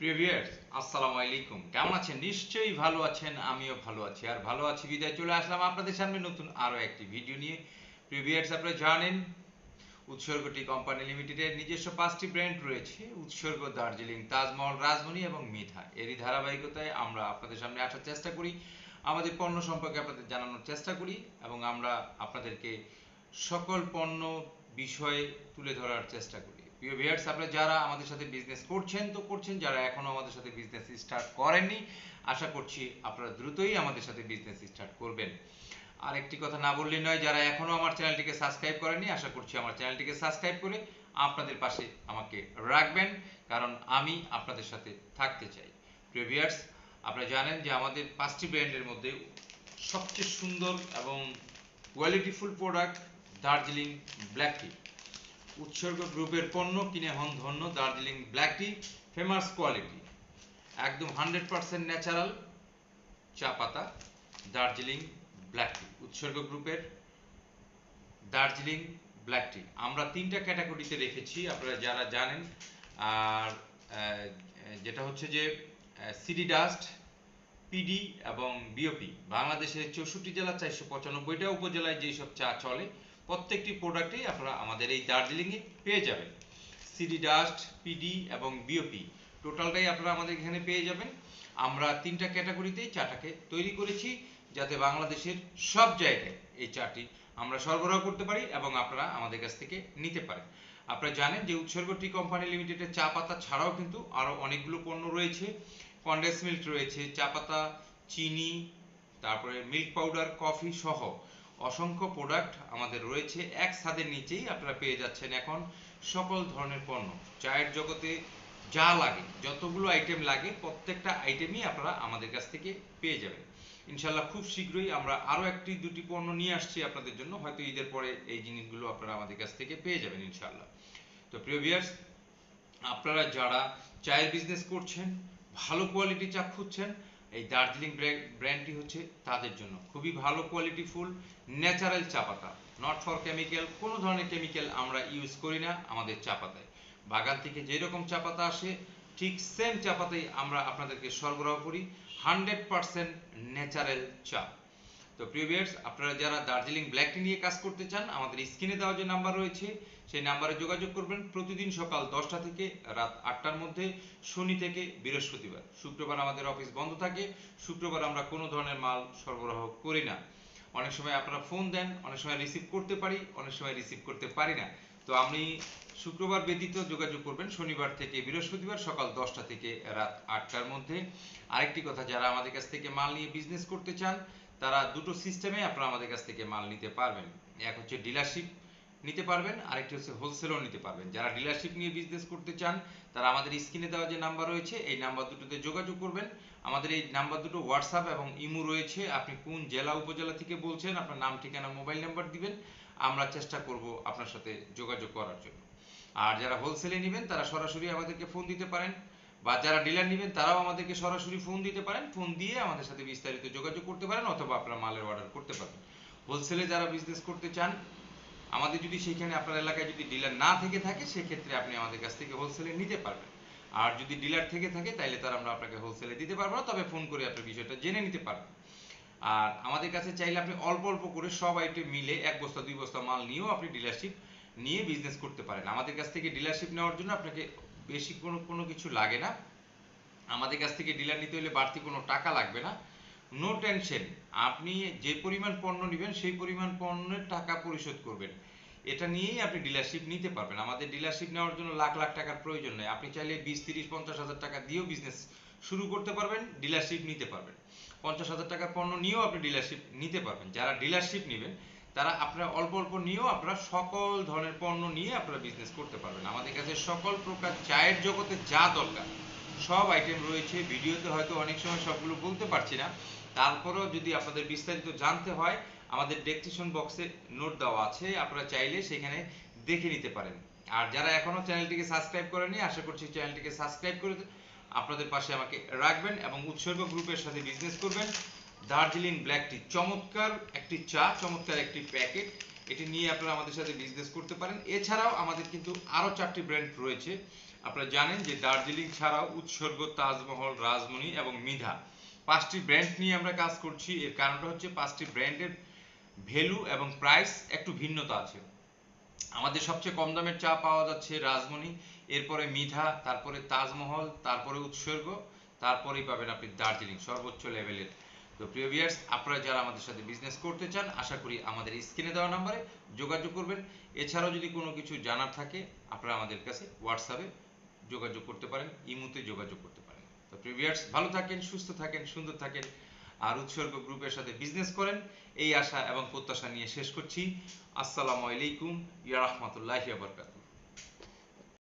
উৎসর্গ দার্জিলিং, তাজমহল রাজমণি এবং মিঠা এরই ধারাবাহিকতায় আমরা আপনাদের সামনে আসার চেষ্টা করি। আমাদের পণ্য সম্পর্কে আপনাদের জানানোর চেষ্টা করি এবং আমরা আপনাদেরকে সকল পণ্য বিষয়ে তুলে ধরার চেষ্টা করি। প্রিয় ভিউয়ার্স, আপনারা যারা আমাদের সাথে বিজনেস করছেন তো করছেন, যারা এখনও আমাদের সাথে বিজনেস স্টার্ট করেননি, আশা করছি আপনারা দ্রুতই আমাদের সাথে বিজনেস স্টার্ট করবেন। আর একটি কথা না বললেই নয়, যারা এখনও আমার চ্যানেলটিকে সাবস্ক্রাইব করেনি আশা করছি আমার চ্যানেলটিকে সাবস্ক্রাইব করে আপনাদের পাশে আমাকে রাখবেন, কারণ আমি আপনাদের সাথে থাকতে চাই। প্রিয় ভিউয়ার্স, আপনারা জানেন যে আমাদের পাঁচটি ব্র্যান্ডের মধ্যে সবচেয়ে সুন্দর এবং qualityful product Darjeeling black tea Utsarga গ্রুপের পণ্য কিনে হন ধন্য Darjeeling black tea famous quality একদম হান্ড্রেড পার্সেন্ট ন্যাচারাল চা পাতা, দার্জিলিং ব্ল্যাক টি। উৎসর্গ গ্রুপের দার্জিলিং ব্ল্যাক টি। আমরা তিনটা ক্যাটাগরিতে রেখেছি, আপনারা যারা জানেন। আর যেটা হচ্ছে যে সিডি ডাস্ট পিডি এবং বিওপি বাংলাদেশের চৌষট্টি জেলা চারশো পঁচানব্বইটা উপজেলায় যেসব চা চলে প্রত্যেকটি প্রোডাক্টেই আপনারা আমাদের এই দার্জিলিংয়ে পেয়ে যাবেন। সিডি ডাস্ট পিডি এবং বিওপি টোটালটাই আপনারা আমাদের এখানে পেয়ে যাবেন। আমরা তিনটা ক্যাটাগরিতেই চাটাকে তৈরি করেছি যাতে বাংলাদেশের সব জায়গায় এই চাটি আমরা সরবরাহ করতে পারি এবং আপনারা আমাদের কাছ থেকে নিতে পারেন। আপনারা জানেন যে উৎসর্গ টি কোম্পানি লিমিটেডের চা পাতা ছাড়াও কিন্তু আরও অনেকগুলো পণ্য রয়েছে। কন্ডেন্স মিল্ক রয়েছে, চা পাতা, চিনি, তারপরে মিল্ক পাউডার কফি সহ। অসংখ্য প্রোডাক্ট আমাদের রয়েছে, এক ছাদের নিচেই আপনারা পেয়ে যাচ্ছেন এখন সকল ধরনের পণ্য। চায়ের জগতে যা লাগে, যতগুলো আইটেম লাগে, প্রত্যেকটা আইটেমই আপনারা আমাদের কাছ থেকে পেয়ে যাবেন। ইনশাল্লাহ খুব শীঘ্রই আমরা আরও একটি, দুটি পণ্য নিয়ে আসছি আপনাদের জন্য, হয়তো ঈদের পরে এই জিনিসগুলো আপনারা আমাদের কাছ থেকে পেয়ে যাবেন ইনশাল্লাহ তো প্রিয় ভিউয়ার্স আপনারা যারা চায়ের বিজনেস করছেন, ভালো কোয়ালিটি চা খুঁজছেন এই দার্জিলিং ব্র্যান্ডটি হচ্ছে তাদের জন্য। খুবই ভালো কোয়ালিটি ফুল ন্যাচারাল চা পাতা। নট ফর কেমিক্যাল কোনো ধরনের কেমিক্যাল আমরা ইউজ করি না আমাদের চা পাতায়। বাগান থেকে যেরকম চা পাতা আসে, ঠিক সেম চা পাতাই আমরা আপনাদেরকে সরবরাহ করি। হান্ড্রেড পার্সেন্ট ন্যাচারাল চা। তো প্রিভিয়ার্স আপনারা যারা দার্জিলিং ব্ল্যাক টি নিয়ে কাজ করতে চান, আমাদের স্ক্রিনে দেওয়া যে নাম্বার রয়েছে, সেই নাম্বারে যোগাযোগ করবেন প্রতিদিন সকাল দশটা থেকে রাত আটটার মধ্যে, শনি থেকে বৃহস্পতিবার। শুক্রবার আমাদের অফিস বন্ধ থাকে, শুক্রবার আমরা কোনো ধরনের মাল সরবরাহ করি না। অনেক সময় আপনারা ফোন দেন, অনেক সময় রিসিভ করতে পারি, অনেক সময় রিসিভ করতে পারি না। তো আপনি শুক্রবার ব্যতীত যোগাযোগ করবেন, শনিবার থেকে বৃহস্পতিবার সকাল দশটা থেকে রাত আটটার মধ্যে। আরেকটি কথা, যারা আমাদের কাছ থেকে মাল নিয়ে বিজনেস করতে চান তারা দুটো সিস্টেমে আপনারা আমাদের কাছ থেকে মাল নিতে পারবেন। এক হচ্ছে ডিলারশিপ নিতে পারবেন, আরেকটি হচ্ছে হোলসেলও নিতে পারবেন। যারা ডিলারশিপ নিয়ে বিজনেস করতে চান, তারা আমাদের স্ক্রিনে দেওয়া যে নাম্বার রয়েছে, এই নাম্বার দুটোতে যোগাযোগ করবেন। আমাদের এই নাম্বার দুটো হোয়াটসঅ্যাপ এবং ইমো রয়েছে। আপনি কোন জেলা, উপজেলা থেকে বলছেন, আপনার নাম, ঠিকানা মোবাইল নাম্বার দিবেন। আমরা চেষ্টা করব আপনার সাথে যোগাযোগ করার জন্য। আর যারা হোলসেলে নেবেন, তারা সরাসরি আমাদেরকে ফোন দিতে পারেন। বা যারা ডিলার নেবেন, তারাও আমাদেরকে সরাসরি ফোন দিতে পারেন। ফোন দিয়ে আমাদের সাথে বিস্তারিত যোগাযোগ করতে পারেন অথবা আপনারা মালের অর্ডার করতে পারেন হোলসেলে যারা বিজনেস করতে চান, আমাদের যদি সেখানে আপনার এলাকায় যদি ডিলার না থেকে থাকে, সেক্ষেত্রে আপনি আমাদের কাছ থেকে হোলসেলে নিতে পারবেন। আর যদি ডিলার থেকে থাকে তাহলে তার আমরা আপনাকে হোলসেলে দিতে পারব না, তবে ফোন করে আপনি বিষয়টা জেনে নিতে পারবেন। আর আমাদের কাছে চাইলে আপনি অল্প অল্প করে সব আইটেম মিলে এক বস্তা, দুই বস্তা মাল নিয়েও আপনি ডিলারশিপ নিয়ে বিজনেস করতে পারেন। আমাদের কাছ থেকে ডিলারশিপ নেওয়ার জন্য আপনাকে বেশি কোনো কোনো কিছু লাগে না। আমাদের কাছ থেকে ডিলার নিতে হলে বাড়তি কোনো টাকা লাগবে না। নো টেনশন আপনি যে পরিমাণ পণ্য নেবেন, সেই পরিমাণ পণ্যের টাকা পরিশোধ করবেন। এটা নিয়েই আপনি ডিলারশিপ নিতে পারবেন। আমাদের ডিলারশিপ নেওয়ার জন্য লাখ লাখ টাকার প্রয়োজন নেই। আপনি চাইলে বিশ, তিরিশ, পঞ্চাশ হাজার টাকা দিয়েও বিজনেস শুরু করতে পারবেন ডিলারশিপ নিতে পারবেন। পঞ্চাশ হাজার টাকার পণ্য নিয়েও আপনি ডিলারশিপ নিতে পারবেন। যারা ডিলারশিপ নেবেন তারা আপনারা অল্প অল্প নিয়েও আপনারা সকল ধরনের পণ্য নিয়ে আপনারা বিজনেস করতে পারবেন। আমাদের কাছে সকল প্রকার চায়ের জগতে যা দরকার, সব আইটেম রয়েছে। ভিডিওতে হয়তো অনেক সময় সবগুলো বলতে পারছি না। তারপরেও যদি আপনাদের বিস্তারিত জানতে হয়, আমাদের ডেসক্রিপশন বক্সে নোট দেওয়া আছে। আপনারা চাইলে সেখানে দেখে নিতে পারেন। আর যারা এখনও চ্যানেলটিকে সাবস্ক্রাইব করেনি আশা করছি চ্যানেলটিকে সাবস্ক্রাইব করে আপনাদের পাশে আমাকে রাখবেন এবং উৎসর্গ গ্রুপের সাথে বিজনেস করবেন। দার্জিলিং ব্ল্যাক টি চমৎকার একটি চা, চমৎকার একটি প্যাকেট। এটি নিয়ে আপনারা আমাদের সাথে বিজনেস করতে পারেন। এছাড়াও আমাদের কিন্তু আরও চারটি ব্র্যান্ড রয়েছে। আপনারা জানেন যে দার্জিলিং ছাড়াও উৎসর্গ তাজমহল, রাজমণি এবং মিধা। পাঁচটি ব্র্যান্ড নিয়ে আমরা কাজ করছি। এর কারণটা হচ্ছে পাঁচটি ব্র্যান্ডের ভ্যালু এবং প্রাইস একটু ভিন্নতা আছে। আমাদের সবচেয়ে কম দামের চা পাওয়া যাচ্ছে রাজমণি, এরপরে মিধা, তারপরে তাজমহল, তারপরে উৎসর্গ, তারপরেই পাবেন আপনি দার্জিলিং, সর্বোচ্চ লেভেলের তো প্রিয় ভিউয়ার্স আপনারা যারা আমাদের সাথে বিজনেস করতে চান, আশা করি আমাদের স্ক্রিনে দেওয়া নাম্বারে যোগাযোগ করবেন। এছাড়াও যদি কোনো কিছু জানার থাকে, আপনারা আমাদের কাছে হোয়াটসঅ্যাপে যোগাযোগ করতে পারেন, ইমুতে যোগাযোগ করতে পারেন। তো প্রিয় ভিউয়ার্স ভালো থাকেন, সুস্থ থাকেন, সুন্দর থাকেন, আর উৎসর্গ গ্রুপের সাথে বিজনেস করেন, এই আশা এবং প্রত্যাশা নিয়ে শেষ করছি। আসসালামু আলাইকুম, ইয়া রাহমাতুল্লাহি ওয়া বারাকাতুহু।